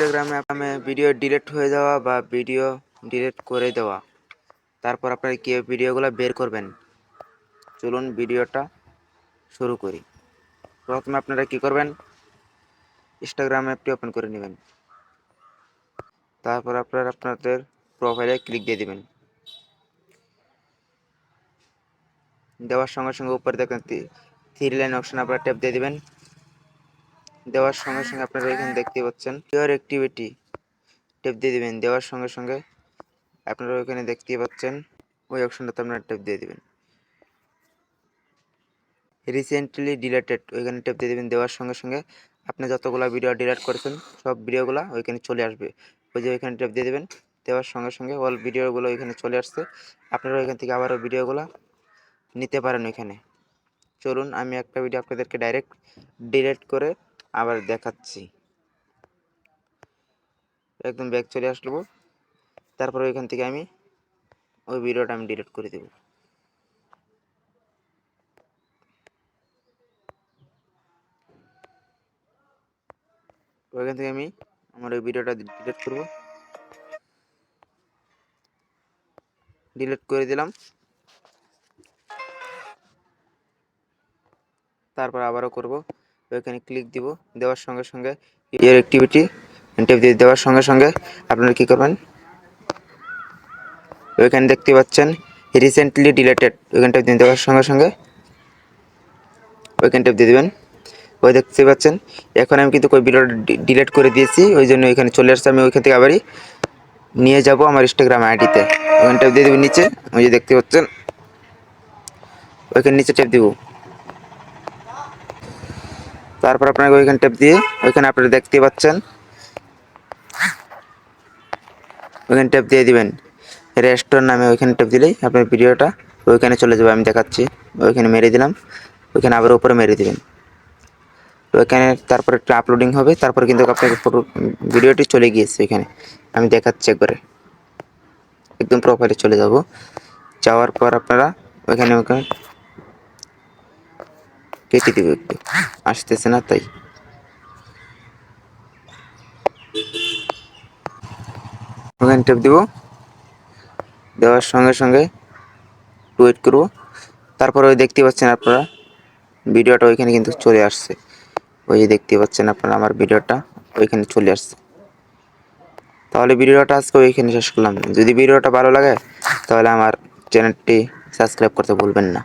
ইনস্টাগ্রামে আমি video delete হয়ে যাওয়া বা ভিডিও ডিলিট করে দেওয়া। তারপর আপনারা কীভাবে ভিডিওগুলো বের করবেন? চলুন ভিডিওটা শুরু করি। প্রথমে আপনারা কি করবেন? ইনস্টাগ্রাম অ্যাপটি ওপেন করে নেবেন। তারপর আপনারা আপনাদের প্রোফাইলে ক্লিক দিয়ে দেবেন। দেওয়ার সঙ্গে সঙ্গে উপরে দেখেন থ্রি লাইন অপশন আপনারা ট্যাপ দিয়ে দিবেন। দেওয়ার সঙ্গে সঙ্গে আপনারা এখানে দেখতে পাচ্ছেন পিওর অ্যাক্টিভিটি ট্যাপ দিয়ে দেবেন। দেওয়ার সঙ্গে সঙ্গে আপনারা ওইখানে দেখতে পাচ্ছেন ওই অপশনটাতে আপনারা ট্যাপ দিয়ে দেবেন। রিসেন্টলি ডিলেটেড ওইখানে ট্যাপ দিয়ে দেবেন। দেওয়ার সঙ্গে সঙ্গে আপনি যতগুলো ভিডিও ডিলেট করেছেন সব ভিডিওগুলো ওইখানে চলে আসবে। ওই যে ওইখানে ট্যাপ দিয়ে দেবেন। দেওয়ার সঙ্গে সঙ্গে অল ভিডিওগুলো ওইখানে চলে আসছে। আপনারা ওইখান থেকে আবারও ভিডিওগুলো নিতে পারেন ওইখানে। চলুন আমি একটা ভিডিও আপনাদেরকে ডাইরেক্ট ডিলেট করে আবার দেখাচ্ছি। একদম ব্যাক চলে আসব তারপর ওইখান থেকে আমি ওই ভিডিওটা আমি ডিলিট করে দেব। ওইখান থেকে আমি আমার ওই ভিডিওটা ডিলিট করব। ডিলিট করে দিলাম। তারপর আবারও করব। ওইখানে ক্লিক দিব, দেওয়ার সঙ্গে সঙ্গে ইয়ার অ্যাক্টিভিটি টেপ দিয়ে দেওয়ার সঙ্গে সঙ্গে আপনারা কী করবেন? ওইখানে দেখতে পাচ্ছেন রিসেন্টলি ডিলেটেড ওইখান টেপ দিয়ে দেওয়ার সঙ্গে সঙ্গে ওইখান টেপ দিয়ে দেবেন। ওই দেখতে পাচ্ছেন, এখন আমি কিন্তু ওই ভিডিওটা ডিলিট করে দিয়েছি, ওই জন্য ওইখানে চলে আসছে, আমি ওইখান থেকে আবারই নিয়ে যাব আমার ইনস্টাগ্রাম আইডিতে ওইখানে টেপ দিয়ে দেবেন নিচে, ওই যে দেখতে পাচ্ছেন, ওইখানে নিচে টেপ দিব। তারপর আপনাকে ওইখানে টেপ দিয়ে ওইখানে আপনারা দেখতে পাচ্ছেন। ওইখানে টেপ দিয়ে দিবেন। রেস্টোর নামে ওইখানে টেপ দিলেই আপনার ভিডিওটা ওইখানে চলে যাবে, আমি দেখাচ্ছি। ওইখানে মেরে দিলাম, ওইখানে আবার উপরে মেরে দিবেন। ওইখানে তারপর একটু আপলোডিং হবে, তারপর কিন্তু আপনাকে ফটো ভিডিওটি চলে গিয়েছে ওইখানে। আমি দেখাচ্ছি একবারে। একদম প্রোফাইলে চলে যাব। যাওয়ার পর আপনারা ওইখানে ওইখানে কেটে দিব একটু আসতেছে না তাই। টেপ দিব। দেওয়ার সঙ্গে সঙ্গে ওয়েট করব। তারপরে ওই দেখতে পাচ্ছেন আপনারা, ভিডিওটা ওইখানে কিন্তু চলে আসছে। ওই দেখতে পাচ্ছেন আপনারা আমার ভিডিওটা, ওইখানে চলে আসছে। তাহলে ভিডিওটা আজকে ওইখানে শেষ করলাম। যদি ভিডিওটা ভালো লাগে, তাহলে আমার চ্যানেলটি সাবস্ক্রাইব করতে ভুলবেন না।